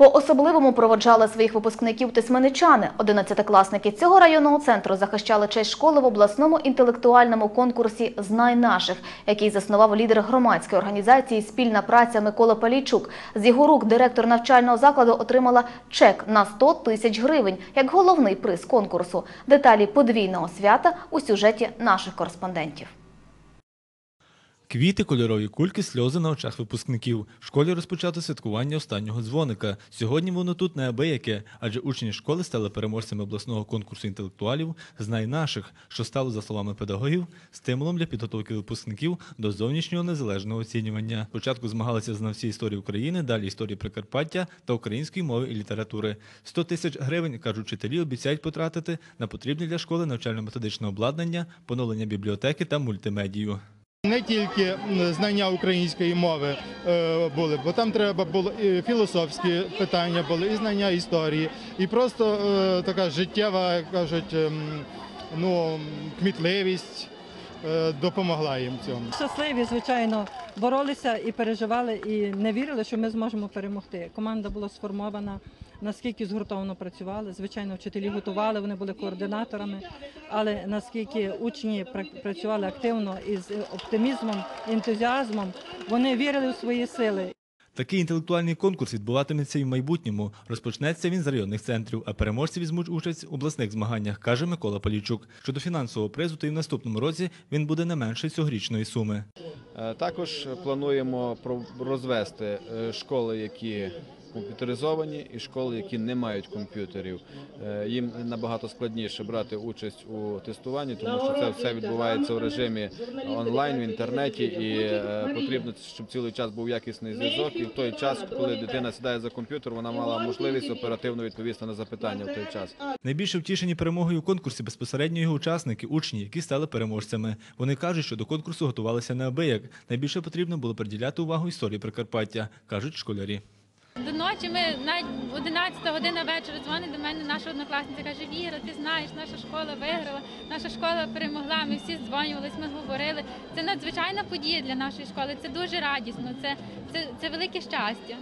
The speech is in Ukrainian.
По-особливому проводжали своїх випускників тисменичани. Одинадцятикласники цього районного центру захищали честь школи в обласному інтелектуальному конкурсі «Знай наших», який заснував лідер громадської організації «Спільна праця» Микола Палійчук. З його рук директор навчального закладу отримала чек на 100 тисяч гривень як головний приз конкурсу. Деталі подвійного свята у сюжеті наших кореспондентів. Квіти, кольорові кульки, сльози на очах випускників. В школі розпочато святкування останнього дзвоника. Сьогодні воно тут неабияке, адже учні школи стали переможцями обласного конкурсу інтелектуалів «Знай наших», що стало, за словами педагогів, стимулом для підготовки випускників до зовнішнього незалежного оцінювання. Спочатку змагалися знавці історії України, далі історії Прикарпаття та української мови і літератури. 100 тисяч гривень, кажуть вчителі, обіцяють потратити на потрібне для школи навчально-методичне обладнання, поновлення бібліотеки та мультимедію. Не тільки знання української мови е, були, бо там треба було і філософські питання були, і знання історії, і просто е, така життєва, кажуть, ем, ну, кмітливість допомогла їм цьому. Щасливі, звичайно, боролися і переживали, і не вірили, що ми зможемо перемогти. Команда була сформована, наскільки згуртовано працювали. Звичайно, вчителі готували, вони були координаторами. Але наскільки учні працювали активно із з оптимізмом, ентузіазмом, вони вірили в свої сили. Такий інтелектуальний конкурс відбуватиметься і в майбутньому. Розпочнеться він з районних центрів, а переможці візьмуть участь у обласних змаганнях, каже Микола Полічук. Щодо фінансового призу, то і в наступному році він буде не менше цьогорічної суми. Е, Також плануємо розвести е, школи, які комп'ютеризовані, і школи, які не мають комп'ютерів. Е, Їм набагато складніше брати участь у тестуванні, тому що це все відбувається в режимі онлайн в інтернеті, і е, потрібно, щоб цілий час був якісний зв'язок. І в той час, коли дитина сідає за комп'ютер, вона мала можливість оперативно відповісти на запитання в той час. Найбільше втішені перемогою у конкурсі безпосередньо його учасники, учні, які стали переможцями. Вони кажуть, що до конкурсу готувалися неабияк. Найбільше потрібно було приділяти увагу історії Прикарпаття, кажуть школярі. До ночі ми навіть 11 година вечора дзвонить до мене наша однокласниця, каже, Віра, ти знаєш, наша школа виграла, наша школа перемогла, ми всі дзвонювались, ми говорили. Це надзвичайна подія для нашої школи, це дуже радісно, це, це, це велике щастя.